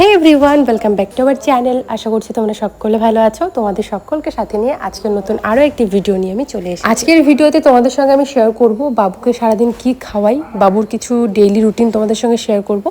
Hey everyone welcome back to our channel আশা করছি তোমরা সকলে ভালো আছো। তোমাদের সকলকে সাথে নিয়ে আজকের নতুন আরও একটি ভিডিও নিয়ে আমি চলে এসেছি। আজকের ভিডিওতে তোমাদের সঙ্গে আমি শেয়ার করব বাবুকে সারাদিন কি খাওয়াই, বাবুর কিছু ডেইলি রুটিন তোমাদের সঙ্গে শেয়ার করব।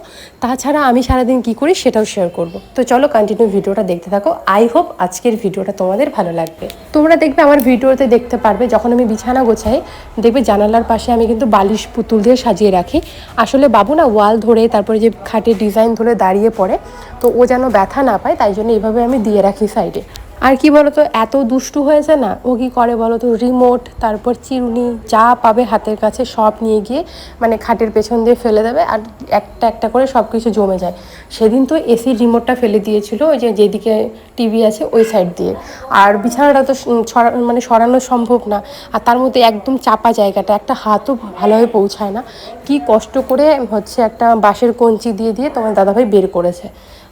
তাছাড়া আমি সারাদিন কি করি সেটাও শেয়ার করব। তো চলো কন্টিনিউ ভিডিওটা দেখতে থাকো। আই হোপ আজকের ভিডিওটা তোমাদের ভালো লাগবে। তোমরা দেখবে আমার ভিডিওতে দেখতে পারবে, যখন আমি বিছানা গোছাই, দেখবে জানালার পাশে আমি কিন্তু বালিশ পুতুল দিয়ে সাজিয়ে রাখি। আসলে বাবু না ওয়াল ধরে তারপরে যে খাটের ডিজাইন ধরে দাঁড়িয়ে পড়ে তো ও যেন ব্যথা না পায় তাই জন্য এইভাবে আমি দিয়ে রাখি সাইডে আর কি বলতো, এত দুষ্টু হয়েছে না? ও কি করে বলতো রিমোট তারপর চিরুনি, যা পাবে হাতের কাছে সব নিয়ে গিয়ে মানে খাটের পেছন দিয়ে ফেলে দেবে আর একটা একটা করে সব কিছু জমে যায়। সেদিন তো এসির রিমোটটা ফেলে দিয়েছিল, ওই যে যেদিকে টিভি আছে ওই সাইড দিয়ে। আর বিছানাটা তো ছড়া মানে সরানো সম্ভব না। আর তার মধ্যে একদম চাপা জায়গাটা, একটা হাতও ভালোভাবে পৌঁছায় না। কি কষ্ট করে হচ্ছে একটা বাঁশের কঞ্চি দিয়ে দিয়ে তোমার দাদাভাই বের করেছে।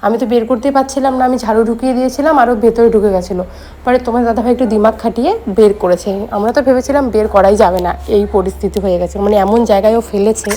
আমি তো বের করতেই পারছিলাম না, আমি ঝাড়ু ঢুকিয়ে দিয়েছিলাম আরও ভেতরে ঢুকে গেছিল। পরে তোমার দাদাভাই একটু দিমাগ খাটিয়ে বের করেছে। আমরা তো ভেবেছিলাম বের করাই যাবে না, এই পরিস্থিতি হয়ে গেছে। মানে এমন জায়গায়ও ফেলেছে,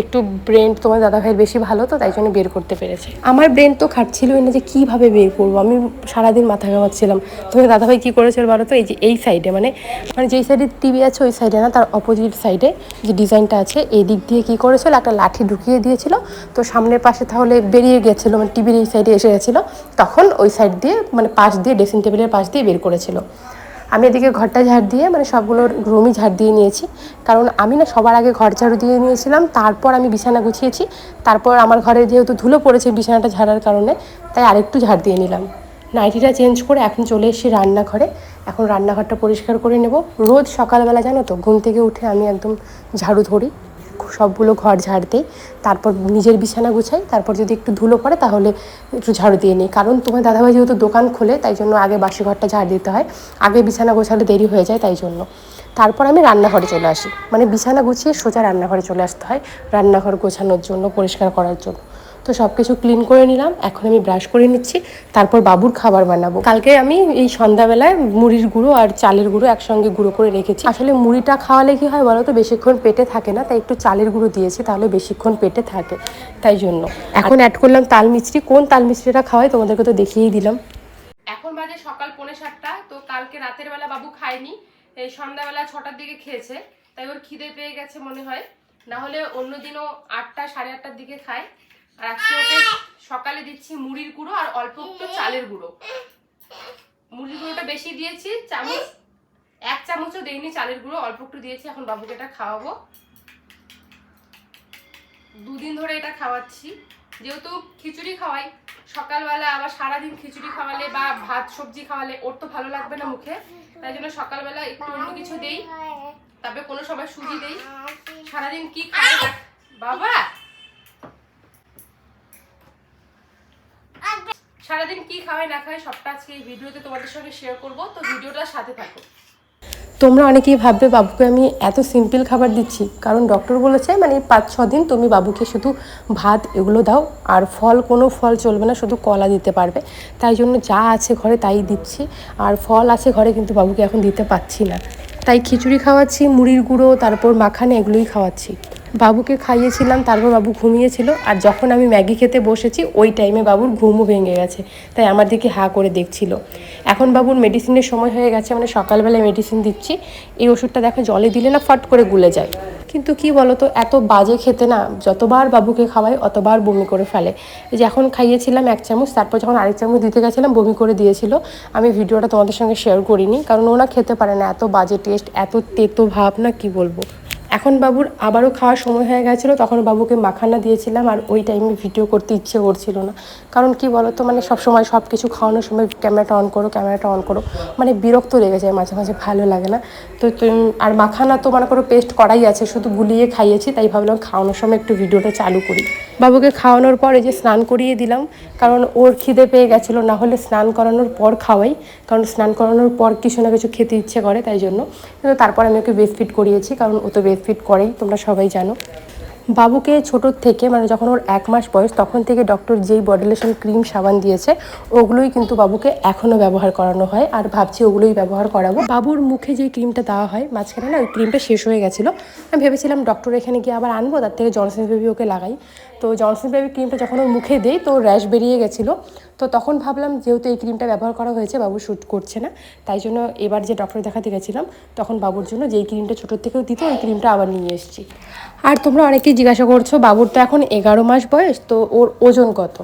একটু ব্রেন তোমার দাদাভাইয়ের বেশি ভালো তো, তাই জন্য বের করতে পেরেছে। আমার ব্রেন তো খাটছিলই না যে কীভাবে বের করব, আমি সারাদিন মাথা ঘামাচ্ছিলাম। তোমার দাদাভাই কী করেছিল বলো তো, এই যে এই সাইডে মানে মানে যেই সাইডে টিভি আছে, ওই সাইডে না, তার অপোজিট সাইডে যে ডিজাইনটা আছে এই দিক দিয়ে কী করেছিল, একটা লাঠি ঢুকিয়ে দিয়েছিল। তো সামনের পাশে তাহলে বেরিয়ে গেছিল মানে টিভির এই সাইডে এসে গেছিল। তখন ওই সাইড দিয়ে মানে পাশ দিয়ে ড্রেসিং টেবিলের পাশ দিয়ে বের করেছিল। আমি এদিকে ঘরটা ঝাড় দিয়ে মানে সবগুলোর রুমই ঝাড় দিয়ে নিয়েছি। কারণ আমি না সবার আগে ঘর ঝাড়ু দিয়ে নিয়েছিলাম, তারপর আমি বিছানা গুছিয়েছি, তারপর আমার ঘরে যেহেতু ধুলো পড়েছে বিছানাটা ঝাড়ার কারণে, তাই আরেকটু ঝাড় দিয়ে নিলাম। নাইটিটা চেঞ্জ করে এখন চলে এসেছি রান্নাঘরে। এখন রান্নাঘরটা পরিষ্কার করে নেব। রোজ সকালবেলা জানো তো, ঘুম থেকে উঠে আমি একদম ঝাড়ু ধরি। সবগুলো ঘর ঝাড় দিই, তারপর নিজের বিছানা গুছাই, তারপর যদি একটু ধুলো পড়ে তাহলে একটু ঝাড়ু দিয়ে নিই। কারণ তোমার দাদাভাই যেহেতু দোকান খোলে, তাই জন্য আগে বাসি ঘরটা ঝাড় দিতে হয়। আগে বিছানা গোছালে দেরি হয়ে যায় তাই জন্য। তারপর আমি রান্নাঘরে চলে আসি। মানে বিছানা গুছিয়ে সোজা রান্নাঘরে চলে আসতে হয়, রান্নাঘর গোছানোর জন্য, পরিষ্কার করার জন্য। তো সব কিছু ক্লিন করে নিলাম, এখন আমি ব্রাশ করে নিচ্ছি, তারপর বাবুর খাবার বানাবো। কালকে আমি এই সন্ধ্যাবেলায় মুড়ির গুঁড়ো আর চালের গুঁড়ো একসঙ্গে গুঁড়ো করে রেখেছি। আসলে মুড়িটা খাওয়ালে কি হয় বলো তো বেশিক্ষণ পেটে থাকে না, তাই একটু চালের গুঁড়ো দিয়েছি, তাহলে বেশিক্ষণ পেটে থাকে, তাই জন্য। এখন অ্যাড করলাম তাল মিষ্টি, কোন তাল মিষ্টিটা খাওয়াই তোমাদেরকে তো দেখিয়েই দিলাম। এখন বাজে সকাল পৌনে সাতটা, তো কালকে রাতের বেলা বাবু খায়নি, এই সন্ধ্যাবেলা ছটার দিকে খেয়েছে, তাই ওর খিদে পেয়ে গেছে মনে হয়। না হলে অন্যদিনও আটটা, সাড়ে আটটার দিকে খায়। আর আজকে ওকে। সকালে দিচ্ছি মুড়ির গুঁড়ো আর অল্প একটু চালের গুঁড়ো। মুড়ির গুঁড়োটা বেশি দিয়েছি, চামচ এক চামচও দেইনি চালের গুঁড়ো, অল্প একটু দিয়েছি, এখন বাবুকে এটা খাওয়াবো। দুদিন ধরে এটা খাওয়াচ্ছি। যেহেতু খিচুড়ি খাওয়াই, সকালবেলা আবার সারাদিন খিচুড়ি খাওয়ালে বা ভাত, সবজি খাওয়ালে ওর তো ভালো লাগবে না মুখে। তাই জন্য সকালবেলা একটু অন্য কিছু দেই। তারপরে কোনো সময় সুজি দেই। সারাদিন কি দেখ- বাবা! সারাদিন কি খাওয়াই না খাওয়াই সবটা আজকে এই ভিডিওতে তোমাদের সঙ্গে শেয়ার করব। তো ভিডিওটার সাথে থাকো। তোমরা অনেকেই ভাববে, বাবুকে আমি এত সিম্পল খাবার দিচ্ছি। কারণ ডক্টর বলেছে মানে পাঁচ ছ দিন তুমি বাবুকে শুধু ভাত এগুলো দাও, আর ফল, কোনো ফল চলবে না, শুধু কলা দিতে পারবে। তাই জন্য যা আছে ঘরে তাই দিচ্ছি, আর ফল আছে ঘরে কিন্তু বাবুকে এখন দিতে পাচ্ছি না। তাই খিচুড়ি খাওয়াচ্ছি, মুড়ির গুঁড়ো, তারপর মাখানে এগুলোই খাওয়াচ্ছি। বাবুকে খাইয়েছিলাম, তারপর বাবু ঘুমিয়েছিল আর যখন আমি ম্যাগি খেতে বসেছি, ওই টাইমে বাবুর ঘুমও ভেঙে গেছে। তাই আমার দিকে হা করে দেখছিল। এখন বাবুর মেডিসিনের সময় হয়ে গেছে মানে সকালবেলায় মেডিসিন দিচ্ছি। এই ওষুধটা দেখো, জলে দিলে না ফট করে গুলে যায়। কিন্তু কি বলতো, এত বাজে খেতে না, যতবার বাবুকে খাওয়াই, অতবার বমি করে ফেলে। এই যে এখন খাইয়েছিলাম এক চামচ, তারপর যখন আরেক চামচ দিতে গেছিলাম, বমি করে দিয়েছিল। আমি ভিডিওটা তোমাদের সঙ্গে শেয়ার করিনি, কারণ ওনা খেতে পারে না, এত বাজে টেস্ট এত তেতো ভাব না, কি বলব? এখন বাবুর আবারও খাওয়ার সময় হয়ে গেছিল, তখন বাবুকে মাখানা দিয়েছিলাম আর ওই টাইমে ভিডিও করতে ইচ্ছে করছিল না। কারণ কি বলতো মানে সব সময় সব কিছু খাওয়ানোর সময় ক্যামেরাটা অন করো ক্যামেরাটা অন করো মানে বিরক্ত লেগে যায় মাঝে মাঝে, ভালো লাগে না। তো আর মাখানা তো মনে করো পেস্ট করাই আছে, শুধু গুলিয়ে খাইয়েছি, তাই ভাবলাম খাওয়ানোর সময় একটু ভিডিওটা চালু করি। বাবুকে খাওয়ানোর পর এই যে স্নান করিয়ে দিলাম, কারণ ওর খিদে পেয়ে গেছিল, না হলে স্নান করানোর পর খাওয়াই, কারণ স্নান করানোর পর কিছু না কিছু খেতে ইচ্ছে করে, তাই জন্য। কিন্তু তারপর আমি ওকে বেস্ট ফিট করিয়েছি, কারণ ও তো বেস্ট ফিট করেই, তোমরা সবাই জানো। বাবুকে ছোটোর থেকে মানে যখন ওর এক মাস বয়স, তখন থেকে ডক্টর যেই বডি লোশন ক্রিম সাবান দিয়েছে, ওগুলোই কিন্তু বাবুকে এখনও ব্যবহার করানো হয়। আর ভাবছি ওগুলোই ব্যবহার করাবো। বাবুর মুখে যে ক্রিমটা দেওয়া হয়, মাঝখানে না ওই ক্রিমটা শেষ হয়ে গেছিল। আমি ভেবেছিলাম ডক্টর এখানে গিয়ে আবার আনব, তার থেকে জনসন বেবি ওকে লাগাই। তো জনসন বেবি ক্রিমটা যখন ওর মুখে দেই, তো র্যাশ বেরিয়ে গেছিল। তো তখন ভাবলাম যেহেতু এই ক্রিমটা ব্যবহার করা হয়েছে, বাবু শ্যুট করছে না। তাই জন্য এবার যে ডক্টর দেখাতে গেছিলাম, তখন বাবুর জন্য যেই ক্রিমটা ছোটোর থেকেও দিত, ওই ক্রিমটা আবার নিয়ে এসেছি। আর তোমরা অনেকেই জিজ্ঞাসা করছ, বাবুর তো এখন এগারো মাস বয়স, তো ওর ওজন কত?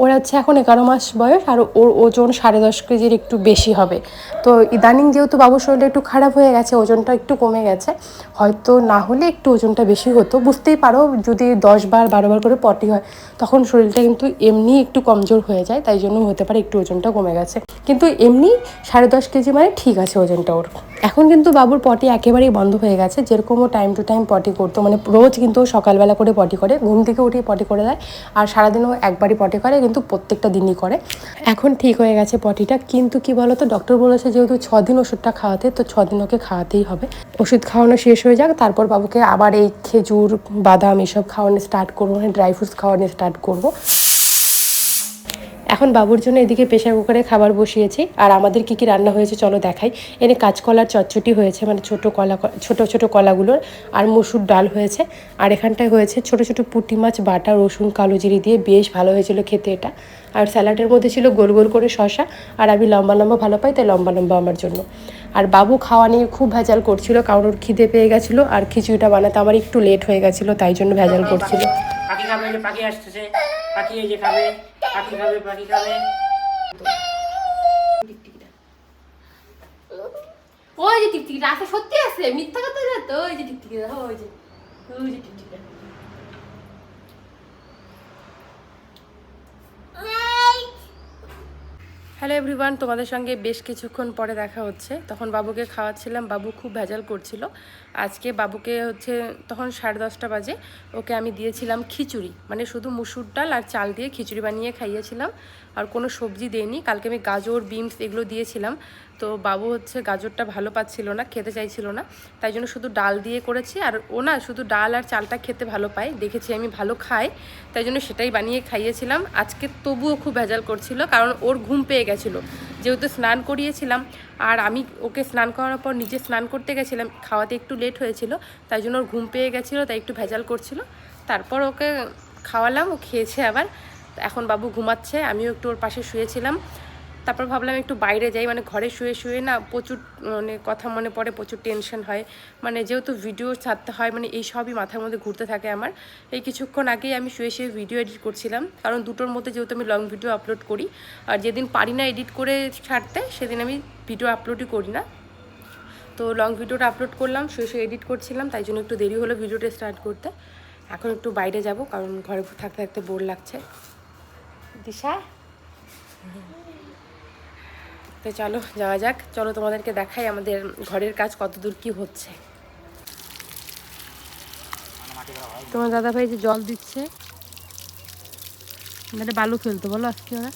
ওর হচ্ছে এখন এগারো মাস বয়স, আর ওর ওজন সাড়ে দশ কেজির একটু বেশি হবে। তো ইদানিং যেহেতু বাবুর শরীরটা একটু খারাপ হয়ে গেছে, ওজনটা একটু কমে গেছে, হয়তো না হলে একটু ওজনটা বেশি হতো। বুঝতেই পারো, যদি দশ বার, বারো বার করে পটি হয়, তখন শরীরটা কিন্তু এমনি একটু কমজোর হয়ে যায়, তাই জন্য হতে পারে, একটু ওজনটা কমে গেছে। কিন্তু এমনি সাড়ে দশ কেজি মানে ঠিক আছে ওজনটা ওর। এখন কিন্তু বাবুর পটি একেবারেই বন্ধ হয়ে গেছে যেরকম ও টাইম টু টাইম পটি করতো মানে রোজ কিন্তু সকালবেলা করে পটি করে, ঘুম থেকে উঠেই পটি করে দেয়, আর সারাদিনও একবারই পটি করে, কিন্তু প্রত্যেকটা দিনই করে। এখন ঠিক হয়ে গেছে পটিটা কিন্তু কি বলতো ডক্টর বলেছে যেহেতু ছ দিন ওষুধটা খাওয়াতে, তো ছদিন ওকে খাওয়াতেই হবে। ওষুধ খাওয়ানো শেষ হয়ে যাক, তারপর বাবুকে আবার এই খেজুর, বাদাম এসব খাওয়ানো স্টার্ট করব মানে ড্রাই ফ্রুটস খাওয়ানো স্টার্ট করব। এখন বাবুর জন্য এদিকে প্রেশার কুকারে খাবার বসিয়েছি। আর আমাদের কি কি রান্না হয়েছে চলো দেখাই। এনে কাঁচকলার চচ্চটি হয়েছে মানে ছোট কলা ছোট ছোট কলাগুলোর, আর মসুর ডাল হয়েছে। আর এখানটায় হয়েছে ছোট ছোট পুঁটি মাছ, বাটা, রসুন, কালো জিরি দিয়ে বেশ ভালো হয়েছিল খেতে এটা। আর স্যালাডের মধ্যে ছিল গোল গোল করে শশা আর আমি লম্বা লম্বা ভালো পাই, তাই লম্বা লম্বা আমার জন্য। আর বাবু খাওয়া নিয়ে খুব ভেজাল করছিল, কারণ ওর খিদে পেয়ে গেছিল, আর খিচুড়িটা বানাতে আমার একটু লেট হয়ে গেছিল, তাই জন্য ভেজাল করছিল। পাখি খাবে পাখি আসতেছে। পাখি এই যে খাবে, পাখি খাবে পাখি খাবে। ওই যে টিকটিকিটা আছে সত্যি আছে, মিথ্যা কথা তো, ওই যে টিকটিকিটা, ওই যে ওই যে টিকটিকিটা। হ্যালো এভরিওয়ান তোমাদের সঙ্গে বেশ কিছুক্ষণ পরে দেখা হচ্ছে। তখন বাবুকে খাওয়াচ্ছিলাম, বাবু খুব ভেজাল করছিল। আজকে বাবুকে হচ্ছে তখন সাড়ে দশটা বাজে, ওকে আমি দিয়েছিলাম খিচুড়ি। মানে শুধু মুসুর ডাল আর চাল দিয়ে খিচুড়ি বানিয়ে খাইয়েছিলাম। আর কোনো সবজি দেইনি, কালকে আমি গাজর, বিনস এগুলো দিয়েছিলাম। তো বাবু হচ্ছে গাজরটা ভালো পাচ্ছিল না, খেতে চাইছিল না। তাই জন্য শুধু ডাল দিয়ে করেছি। আর ও না শুধু ডাল আর চালটা খেতে ভালো পায়, দেখেছি আমি ভালো খাই তাই জন্য সেটাই বানিয়ে খাইয়েছিলাম। আজকে তবুও খুব ভেজাল করছিল, কারণ ওর ঘুম পেয়ে গেছিল যেহেতু স্নান করিয়েছিলাম, আর আমি ওকে স্নান করার পর নিজে স্নান করতে গেছিলাম, খাওয়াতে একটু লেট হয়েছিল, তাই জন্য ওর ঘুম পেয়ে গেছিল, তাই একটু ভেজাল করছিল। তারপর ওকে খাওয়ালাম, ও খেয়েছে আবার। এখন বাবু ঘুমাচ্ছে, আমিও একটু ওর পাশে শুয়েছিলাম। তারপর ভাবলাম একটু বাইরে যাই মানে ঘরে শুয়ে শুয়ে না প্রচুর মানে কথা মনে পড়ে, প্রচুর টেনশন হয়। মানে যেহেতু ভিডিও ছাড়তে হয় মানে এই সবই মাথার মধ্যে ঘুরতে থাকে আমার। এই কিছুক্ষণ আগেই আমি শুয়ে শুয়ে ভিডিও এডিট করছিলাম। কারণ দুটোর মধ্যে যেহেতু আমি লং ভিডিও আপলোড করি, আর যেদিন পারি না এডিট করে ছাড়তে, সেদিন আমি ভিডিও আপলোডই করি না। তো লং ভিডিওটা আপলোড করলাম, শুয়ে শুয়ে এডিট করছিলাম, তাই জন্য একটু দেরি হলো ভিডিওটা স্টার্ট করতে। এখন একটু বাইরে যাব, কারণ ঘরে থাকতে থাকতে বোর লাগছে। দিশা? তো চলো, যাওয়া যাক। চলো তোমাদেরকে দেখাই আমাদের ঘরের কাজ কতদূর কি হচ্ছে। তোমার দাদা ভাই যে জল দিচ্ছে মানে বালু ফেলতো, বলো আজকে ওরা।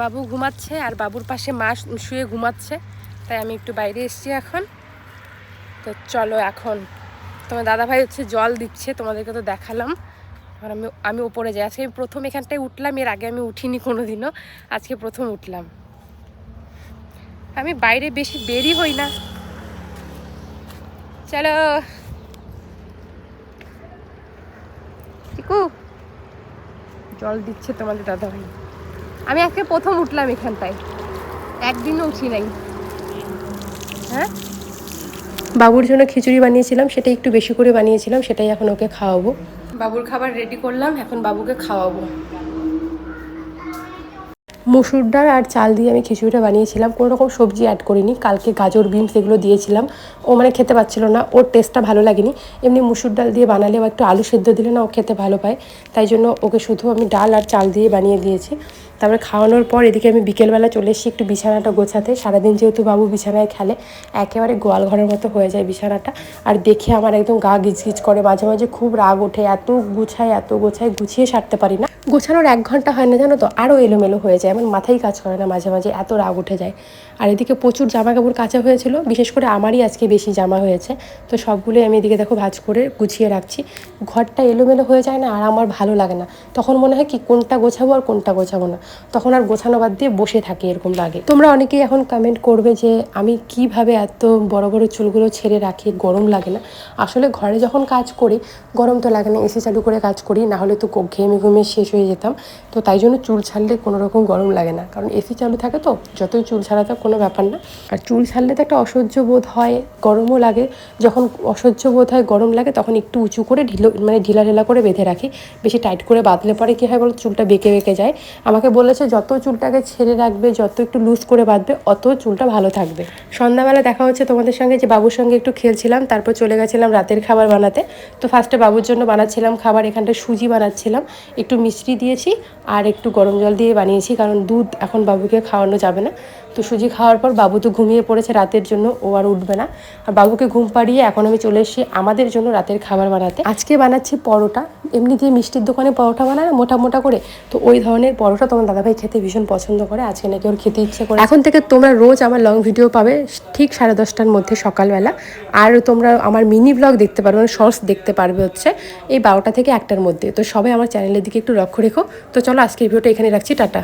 বাবু ঘুমাচ্ছে আর বাবুর পাশে মা শুয়ে ঘুমাচ্ছে, তাই আমি একটু বাইরে এসেছি এখন। তো চলো এখন, তোমার দাদা ভাই হচ্ছে জল দিচ্ছে, তোমাদেরকে তো দেখালাম। আর আমি আমি উপরে যাই। আজকে প্রথম এখানটায় উঠলাম, এর আগে আমি উঠিনি কোনো দিনও আজকে প্রথম উঠলাম। আমি বাইরে বেশি বেরি হই না। চলো। চিকু জল দিচ্ছে তোমাদের দাদা ভাই আমি আজকে প্রথম উঠলাম এখানটায়। একদিনও উঠি নাই। হ্যাঁ? বাবুর জন্য খিচুড়ি বানিয়েছিলাম সেটা একটু বেশি করে বানিয়েছিলাম, সেটাই এখন ওকে খাওয়াবো। বাবুর খাবার রেডি করলাম এখন বাবুকে খাওয়াবো। মুসুর ডাল আর চাল দিয়ে আমি খিচুড়িটা বানিয়েছিলাম। কোনো রকম সবজি অ্যাড করিনি। কালকে গাজর বিনস এগুলো দিয়েছিলাম। ও মানে খেতে পাচ্ছিল না। ওর টেস্টটা ভালো লাগেনি। এমনি মুসুর ডাল দিয়ে বানালে বা একটু আলু সেদ্ধ দিলে না ও খেতে ভালো পায়। তাই জন্য ওকে শুধু আমি ডাল আর চাল দিয়ে বানিয়ে দিয়েছি। তারপরে খাওয়ানোর পর এদিকে আমি বিকেলবেলা চলে এসেছি একটু বিছানাটা গোছাতে। সারাদিন যেহেতু বাবু বিছানায় খেলে, একেবারে গোয়াল ঘরের মতো হয়ে যায় বিছানাটা। আর দেখে আমার একদম গা গিজগিজ করে। মাঝে মাঝে খুব রাগ ওঠে। এত গুছাই এত গোছায় গুছিয়ে সারতে পারি না। গোছানোর এক ঘণ্টা হয় না, জানো তো? আরও এলোমেলো হয়ে যায় আমার মাথায় কাজ করে না, মাঝে মাঝে এত রাগ উঠে যায়। আর এদিকে প্রচুর জামা কাপড় কাচা হয়েছিল, বিশেষ করে আমারই আজকে বেশি জামা হয়েছে। তো সবগুলোই আমি এদিকে দেখো ভাজ করে গুছিয়ে রাখছি। ঘরটা এলোমেলো হয়ে যায় না, আর আমার ভালো লাগে না। তখন মনে হয় কি, কোনটা গোছাবো আর কোনটা গোছাবো না। তখন আর গোছানো বাদ দিয়ে বসে থাকি এরকম লাগে। তোমরা অনেকেই এখন কমেন্ট করবে যে, আমি কীভাবে এত বড় বড় চুলগুলো ছেড়ে রাখি, গরম লাগে না। আসলে ঘরে যখন কাজ করি, গরম তো লাগে না, এসি চালু করে কাজ করি, না হলে তো ঘেমে ঘুমে শেষ হয়ে যেতাম। তো তাই জন্য চুল ছাড়লে কোনো রকম গরম লাগে না। কারণ এসি চালু থাকে তো, যতই চুল ছাড়াতে কোনো ব্যাপার না। আর চুল ছাড়লে তো একটা অসহ্য বোধ হয়, গরমও লাগে। যখন অসহ্য বোধ হয়, গরম লাগে, তখন একটু উঁচু করে ঢিলো মানে ঢিলা ঢিলা করে বেঁধে রাখি। বেশি টাইট করে বাঁধলে পরে কী হয় বলো, চুলটা বেঁকে বেঁকে যায়। আমাকে বলেছে, যত চুলটাকে ছেড়ে রাখবে, যত একটু লুজ করে বাঁধবে, অত চুলটা ভালো থাকবে। সন্ধ্যাবেলা দেখা হচ্ছে তোমাদের সঙ্গে যে বাবুর সঙ্গে একটু খেলছিলাম, তারপর চলে গেছিলাম রাতের খাবার বানাতে। তো ফার্স্টে বাবুর জন্য বানাচ্ছিলাম খাবার এখানটা সুজি বানাচ্ছিলাম, একটু মিষ্টি দিয়েছি আর একটু গরম জল দিয়ে বানিয়েছি, কারণ দুধ এখন বাবুকে খাওয়ানো যাবে না। তো সুজি খাওয়ার পর বাবু তো ঘুমিয়ে পড়েছে রাতের জন্য, ও আর উঠবে না। আর বাবুকে ঘুম পাড়িয়ে এখন আমি চলে এসেছি আমাদের জন্য রাতের খাবার বানাতে। আজকে বানাচ্ছি পরোটা। এমনি যে মিষ্টির দোকানে পরোটা বানায় না, মোটা মোটা করে। তো ওই ধরনের পরোটা তোমার দাদাভাই খেতে ভীষণ পছন্দ করে। আজকে নাকি ওর খেতে ইচ্ছে করে। এখন থেকে তোমরা রোজ আমার লং ভিডিও পাবে ঠিক সাড়ে দশটার মধ্যে সকালবেলা। আর তোমরা আমার মিনি ব্লগ দেখতে পারবে মানে শর্টস দেখতে পারবে হচ্ছে এই বারোটা থেকে একটার মধ্যে। তো সবাই আমার চ্যানেলের দিকে একটু লক্ষ্য রেখো। তো চলো আজকের ভিডিওটা এখানে রাখছি, টাটা।